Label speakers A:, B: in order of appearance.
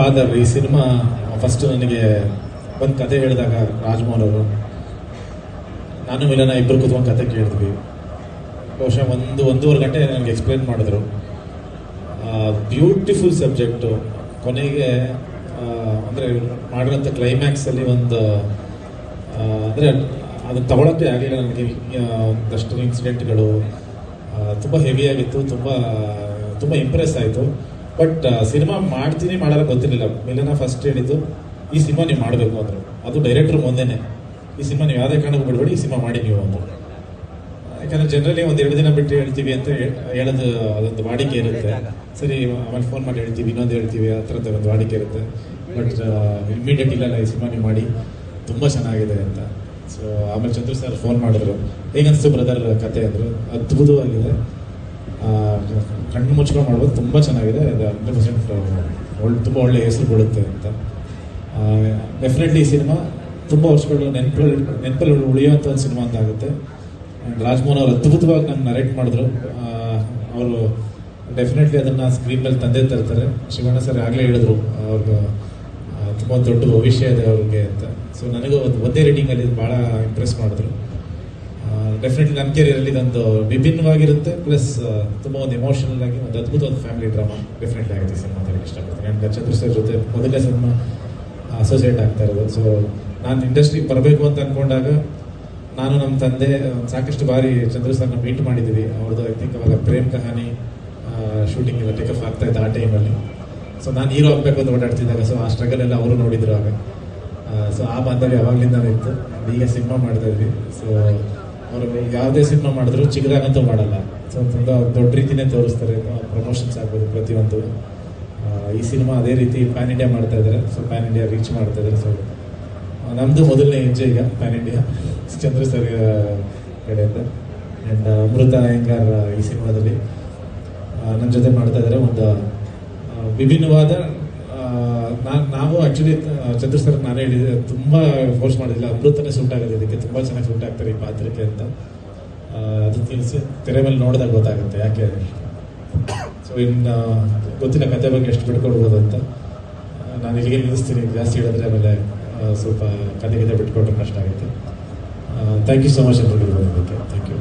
A: Father ಈ cinema first ನನಗೆ ಒಂದು ಕತೆ ಹೇಳಿದಾಗ ರಾಜ್ಮೋಹನ್ ಅವರು, ನಾನು ಮಿಲನ ಇಬ್ಬರು ಕೂತ್ಕೊಂಡು ಕತೆ ಕೇಳಿದ್ವಿ. ಬಹುಶಃ ಒಂದು, ಒಂದೂವರೆ ಗಂಟೆ ನನಗೆ ಎಕ್ಸ್ಪ್ಲೇನ್ ಮಾಡಿದ್ರು. ಬ್ಯೂಟಿಫುಲ್ ಸಬ್ಜೆಕ್ಟು ಕೊನೆಗೆ ಅಂದರೆ ಮಾಡಿರೋಂಥ ಕ್ಲೈಮ್ಯಾಕ್ಸಲ್ಲಿ ಒಂದು ಅಂದರೆ ಅದನ್ನು ತಗೊಳಕ್ಕೆ ಆಗಲಿಲ್ಲ ನನಗೆ. ಒಂದಷ್ಟು ಇನ್ಸಿಡೆಂಟ್ಗಳು ತುಂಬ ಹೆವಿಯಾಗಿತ್ತು ತುಂಬ ತುಂಬ ಇಂಪ್ರೆಸ್ ಆಯಿತು. ಬಟ್ ಸಿನಿಮಾ ಮಾಡ್ತೀನಿ, ಮಾಡಲ್ಲ ಗೊತ್ತಿರಲಿಲ್ಲ. ಮಿಲನ ಫಸ್ಟ್ ಹೇಳಿದ್ದು, ಈ ಸಿನಿಮಾ ನೀವು ಮಾಡಬೇಕು ಅಂದ್ರೆ. ಅದು ಡೈರೆಕ್ಟರ್ ಮುಂದೆನೆ ಈ ಸಿನಿಮಾ ನೀವು ಯಾವುದೇ ಕಾರಣಕ್ಕೂ ಬಿಡಬೇಡಿ, ಈ ಸಿನಿಮಾ ಮಾಡಿ ನೀವು ಅಂತ ಯಾಕಂದ್ರೆ ಜನರಲಿ ಒಂದು ಎರಡು ದಿನ ಬಿಟ್ಟು ಹೇಳ್ತೀವಿ ಅಂತ ಹೇಳೋದು ಅದೊಂದು ವಾಡಿಕೆ ಇರುತ್ತೆ. ಸರಿ, ಆಮೇಲೆ ಫೋನ್ ಮಾಡಿ ಹೇಳ್ತೀವಿ, ಇನ್ನೊಂದು ಹೇಳ್ತೀವಿ, ಆ ಥರದ ಒಂದು ವಾಡಿಕೆ ಇರುತ್ತೆ. ಬಟ್ ಇಮಿಡಿಯೇಟ್ ಇಲ್ಲ ಈ ಸಿನಿಮಾ ನೀವು ಮಾಡಿ, ತುಂಬ ಚೆನ್ನಾಗಿದೆ ಅಂತ. ಸೊ ಆಮೇಲೆ ಚಂದ್ರ ಸರ್ ಫೋನ್ ಮಾಡಿದ್ರು. ಹೇಗನ್ಸ್ತು ಬ್ರದರ್ ಕತೆ? ಅಂದರು. ಅದ್ಭುತವಾಗಿದೆ. ಕಣ್ಣು ಮುಚ್ಕೊಂಡು ಮಾಡ್ಬೋದು ತುಂಬ ಚೆನ್ನಾಗಿದೆ. ಅದು ಹಂಡ್ರೆಡ್ ಪರ್ಸೆಂಟ್ ಒಳ್ಳೆ, ತುಂಬ ಒಳ್ಳೆ ಹೆಸರು ಕೊಡುತ್ತೆ ಅಂತ. ಡೆಫಿನೆಟ್ಲಿ ಈ ಸಿನಿಮಾ ತುಂಬ ವರ್ಷಗಳು ನೆನಪಲ್ಲಿ ನೆನಪಲ್ಲಿ ಉಳಿಯುವಂಥ ಒಂದು ಸಿನಿಮಾ ಅಂತ ಆಗುತ್ತೆ ಆ್ಯಂಡ್ ರಾಜ್ಮೋಹನ್ ಅವರು ಅದ್ಭುತವಾಗಿ ನಾನು ನರೇಟ್ ಮಾಡಿದ್ರು. ಅವರು ಡೆಫಿನೆಟ್ಲಿ ಅದನ್ನು ಸ್ಕ್ರೀನ್ ಮೇಲೆ ತಂದೆ ತರ್ತಾರೆ. ಶಿವಣ್ಣ ಸರ್ ಆಗಲೇ ಹೇಳಿದ್ರು ಅವ್ರಿಗೆ ತುಂಬ ದೊಡ್ಡ ಭವಿಷ್ಯ ಇದೆ ಅವ್ರಿಗೆ ಅಂತ. ಸೊ ನನಗೂ ಒಂದು ಒಂದೇ ರೇಟಿಂಗಲ್ಲಿ ಭಾಳ ಇಂಪ್ರೆಸ್ ಮಾಡಿದ್ರು. ಡೆಫಿನೆಟ್ಲಿ ನನ್ನ ಕೆರಿಯರಲ್ಲಿ ಇದೊಂದು ವಿಭಿನ್ನವಾಗಿರುತ್ತೆ ಪ್ಲಸ್ ತುಂಬ ಒಂದು ಎಮೋಷನಲ್ ಆಗಿ ಒಂದು ಅದ್ಭುತ ಒಂದು ಫ್ಯಾಮಿಲಿ ಡ್ರಾಮಾ ಡೆಫಿನೆಟ್ಲಿ ಆಗುತ್ತೆ ಸಿನಿಮಾ ಅಂತ ಹೇಳಕ್ಕೆ ಇಷ್ಟಪಡ್ತೀನಿ. ಆ್ಯಂಡ್ ಚಂದ್ರ ಸರ್ ಜೊತೆ ಮೊದಲನೇ ಸಿನಿಮಾ ಅಸೋಸಿಯೇಟ್ ಆಗ್ತಾ ಇರೋದು. ಸೊ ನಾನು ಇಂಡಸ್ಟ್ರಿಗೆ ಬರಬೇಕು ಅಂತ ಅಂದ್ಕೊಂಡಾಗ ನಾನು ನಮ್ಮ ತಂದೆ ಸಾಕಷ್ಟು ಬಾರಿ ಚಂದ್ರ ಸರ್ನ ಮೀಟ್ ಮಾಡಿದ್ದೀವಿ. ಅವ್ರದ್ದು ಐ ಥಿಂಕ್ ಅವಾಗ ಪ್ರೇಮ್ ಕಹಾನಿ ಶೂಟಿಂಗ್ ಎಲ್ಲ ಟೇಕಫ್ ಆಗ್ತಾ ಇತ್ತು ಆ ಟೈಮಲ್ಲಿ ಸೊ ನಾನು ಹೀರೋ ಆಗಬೇಕು ಅಂತ ಓಡಾಡ್ತಿದ್ದಾಗ ಸೊ ಆ ಸ್ಟ್ರಗಲ್ ಎಲ್ಲ ಅವರು ನೋಡಿದ್ರು ಆಗ. ಸೊ ಆ ಬಾಂಧವ್ಯ ಯಾವಾಗಲಿಂದ ಇತ್ತು. ಈಗ ಸಿನಿಮಾ ಮಾಡ್ತಾ ಇದ್ವಿ. ಸೊ ಅವರು ಯಾವುದೇ ಸಿನಿಮಾ ಮಾಡಿದ್ರು ಚಿಕ್ಕದಾಗಂತೂ ಮಾಡಲ್ಲ. ಸೊ ತುಂಬ ದೊಡ್ಡ ರೀತಿನೇ ತೋರಿಸ್ತಾರೆ ಪ್ರಮೋಷನ್ಸ್ ಆಗ್ಬೋದು ಪ್ರತಿಯೊಂದು. ಈ ಸಿನಿಮಾ ಅದೇ ರೀತಿ ಪ್ಯಾನ್ ಇಂಡಿಯಾ ಮಾಡ್ತಾ ಇದ್ದಾರೆ ಸೊ ಪ್ಯಾನ್ ಇಂಡಿಯಾ ರೀಚ್ ಮಾಡ್ತಾ ಇದ್ದಾರೆ ಸೊ ನಮ್ಮದು ಮೊದಲನೇ ಹೆಜ್ಜೆ ಈಗ ಪ್ಯಾನ್ ಇಂಡಿಯಾ ಚಂದ್ರ ಸರ್ ಕಡೆಯಿಂದ ಆ್ಯಂಡ್ ಅಮೃತ ಅಯ್ಯಂಗಾರ್ ಈ ಸಿನಿಮಾದಲ್ಲಿ ನನ್ನ ಜೊತೆ ಮಾಡ್ತಾ ಇದ್ದಾರೆ ಒಂದು ವಿಭಿನ್ನವಾದ ನಾನು ನಾವು ಆ್ಯಕ್ಚುಲಿ ಚಂದ್ರ ಸರ್ ನಾನೇ ಹೇಳಿದೆ, ತುಂಬ ಫೋರ್ಸ್ ಮಾಡಿಲ್ಲ ಅಮೃತನೇ ಸೂಟ್ ಆಗೋದು ಇದಕ್ಕೆ. ತುಂಬ ಚೆನ್ನಾಗಿ ಸೂಟ್ ಆಗ್ತಾರೆ ಈ ಪಾತ್ರಕ್ಕೆ ಅಂತ. ಅದು ತಿಳಿಸಿ ತೆರೆ ಮೇಲೆ ನೋಡಿದಾಗ ಗೊತ್ತಾಗುತ್ತೆ ಯಾಕೆ ಸೊ ಇನ್ನು ಗೊತ್ತಿನ ಕತೆ ಬಗ್ಗೆ ಎಷ್ಟು ಬಿಟ್ಕೊಡ್ಬೋದು ಅಂತ. ನಾನು ಇಲ್ಲಿಗೆ ನಿಲ್ಲಿಸ್ತೀನಿ. ಜಾಸ್ತಿ ಹೇಳಿದ್ರೆ ಆಮೇಲೆ ಸ್ವಲ್ಪ ಕತೆ ಕತೆ ಬಿಟ್ಕೊಟ್ರೆ ಕಷ್ಟ ಆಗುತ್ತೆ. ಥ್ಯಾಂಕ್ ಯು ಸೊ ಮಚ್ ಅಂತ ಥ್ಯಾಂಕ್ ಯು